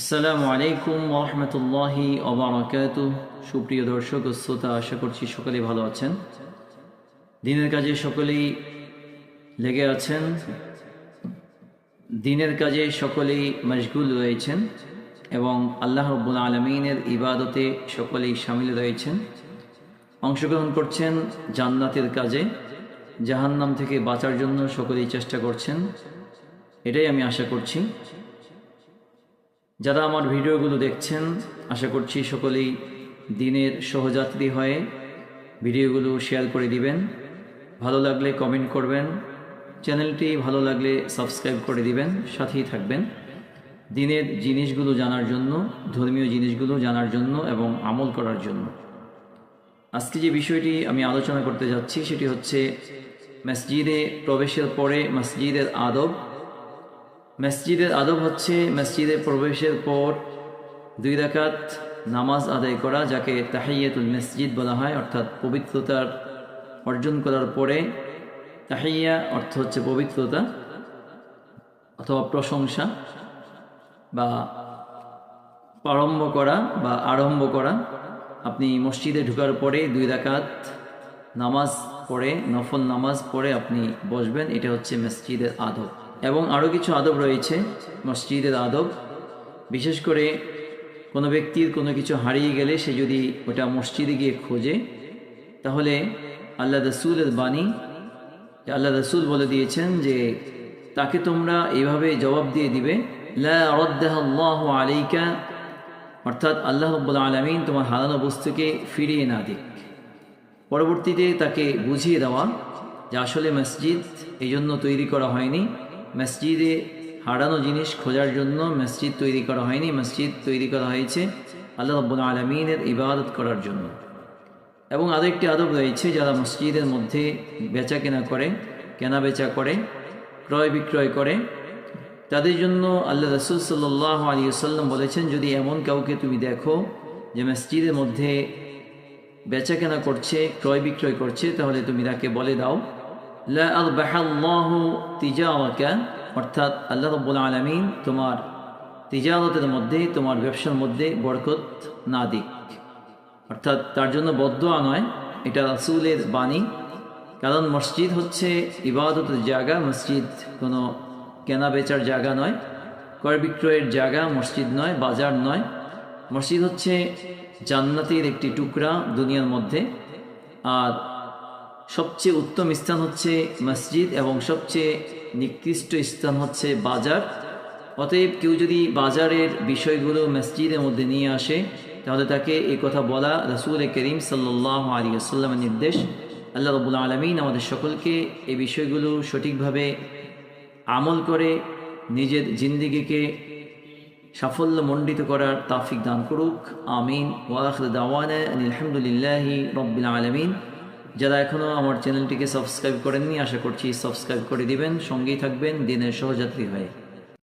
আসসালামু আলাইকুম রহমতুল্লাহি অবরাকাত সুপ্রিয় দর্শক ও শ্রোতা, আশা করছি সকলেই ভালো আছেন। দিনের কাজে সকলেই লেগে আছেন। দিনের কাজে সকলেই মশগুল রয়েছেন এবং আল্লাহ রব্বুল আলমিনের ইবাদতে সকলেই সামিল রয়েছেন। অংশগ্রহণ করছেন জান্নাতের কাজে, জাহান্নাম থেকে বাঁচার জন্য সকলেই চেষ্টা করছেন। এটাই আমি আশা করছি। যারা আমার ভিডিওগুলো দেখছেন, আশা করছি সকলেই দিনের সহযাত্রী হয়ে ভিডিওগুলো শেয়ার করে দিবেন। ভালো লাগলে কমেন্ট করবেন। চ্যানেলটি ভালো লাগলে সাবস্ক্রাইব করে দিবেন। সাথেই থাকবেন। দিনের জিনিসগুলো জানার জন্য, ধর্মীয় জিনিসগুলো জানার জন্য এবং আমল করার জন্য। আজকে যে বিষয়টি আমি আলোচনা করতে যাচ্ছি, সেটি হচ্ছে মসজিদে প্রবেশের পরে মসজিদের আদব মসজিদের আদব হচ্ছে মসজিদে প্রবেশের পর দুই রাকাত নামাজ আদায় করা, যাকে তাহাইয়াতুল মসজিদ বলা হয়, অর্থাৎ পবিত্রতার অর্জন করার পরে তাহাইয়া অর্থ হচ্ছে পবিত্রতা অথবা প্রশংসা বা প্রারম্ভ করা বা আরম্ভ করা। আপনি মসজিদে ঢুকার পরে দুই রাকাত নামাজ পড়ে, নফল নামাজ পড়ে আপনি বসবেন, এটা হচ্ছে মসজিদের আদব। এবং আরও কিছু আদব রয়েছে, মসজিদের আদব। বিশেষ করে কোনো ব্যক্তির কোনো কিছু হারিয়ে গেলে সে যদি ওটা মসজিদে গিয়ে খোঁজে, তাহলে আল্লাহ রসুলের বাণী, আল্লাহ রসুল বলে দিয়েছেন যে, তাকে তোমরা এইভাবে জবাব দিয়ে দিবে, লা রদ্দাহ আলাইকা অর্থাৎ আল্লাহ রব্বুল আলমিন তোমার হারানো বস্তুকে ফিরিয়ে না দিক। পরবর্তীতে তাকে বুঝিয়ে দেওয়া যে আসলে মসজিদ এই জন্য তৈরি করা হয়নি মসজিদে হারানো জিনিস খোঁজার জন্য মসজিদ তৈরি করা হয়নি। মসজিদ তৈরি করা হয়েছে আল্লাহ রব্বুল আলমিনের ইবাদত করার জন্য। এবং আরও একটি আদব রয়েছে, যারা মসজিদের মধ্যে বেচা কেনা করে কেনা বেচা করে, ক্রয় বিক্রয় করে। তাদের জন্য আল্লাহ রসুল সাল্লাহ আলী সাল্লাম বলেছেন, যদি এমন কাউকে তুমি দেখো যে মসজিদের মধ্যে বেচা কেনা করছে, ক্রয় বিক্রয় করছে, তাহলে তুমি তাকে বলে দাও লা আলবাহাল্লাহু তিজাওয়াকা অর্থাৎ আল্লাহ রব্বুল আলমিন তোমার তিজারতের মধ্যে, তোমার ব্যবসার মধ্যে বরকত না দিক। অর্থাৎ তার জন্য বদ্ধ নয়, এটা রাসুলের বাণী। কারণ মসজিদ হচ্ছে ইবাদতের জায়গা, মসজিদ কোনো কেনা বেচার জায়গা নয়, ক্রয় বিক্রয়ের জায়গা, মসজিদ নয়, বাজার নয়। মসজিদ হচ্ছে জান্নাতের একটি টুকরা দুনিয়ার মধ্যে। আর সবচেয়ে উত্তম স্থান হচ্ছে মসজিদ এবং সবচেয়ে নিকৃষ্ট স্থান হচ্ছে বাজার। অতএব কেউ যদি বাজারের বিষয়গুলো মসজিদের মধ্যে নিয়ে আসে, তাহলে তাকে এই কথা বলা রসুল করিম সাল্লাহ আলী আসাল্লামের নির্দেশ। আল্লাহ রবুল আলমিন আমাদের সকলকে এই বিষয়গুলো সঠিকভাবে আমল করে নিজের জিন্দিগিকে সাফল্য মণ্ডিত করার তাফিক দান করুক। আমিন। ওয়ালাখ দাওয়ানা আলহামদুলিল্লাহি রব্বিল আলমিন। যারা এখনও আমার চ্যানেলটিকে সাবস্ক্রাইব করেননি, আশা করছি সাবস্ক্রাইব করে দিবেন, সঙ্গেই থাকবেন, দিনের সহযাত্রী হয়ে।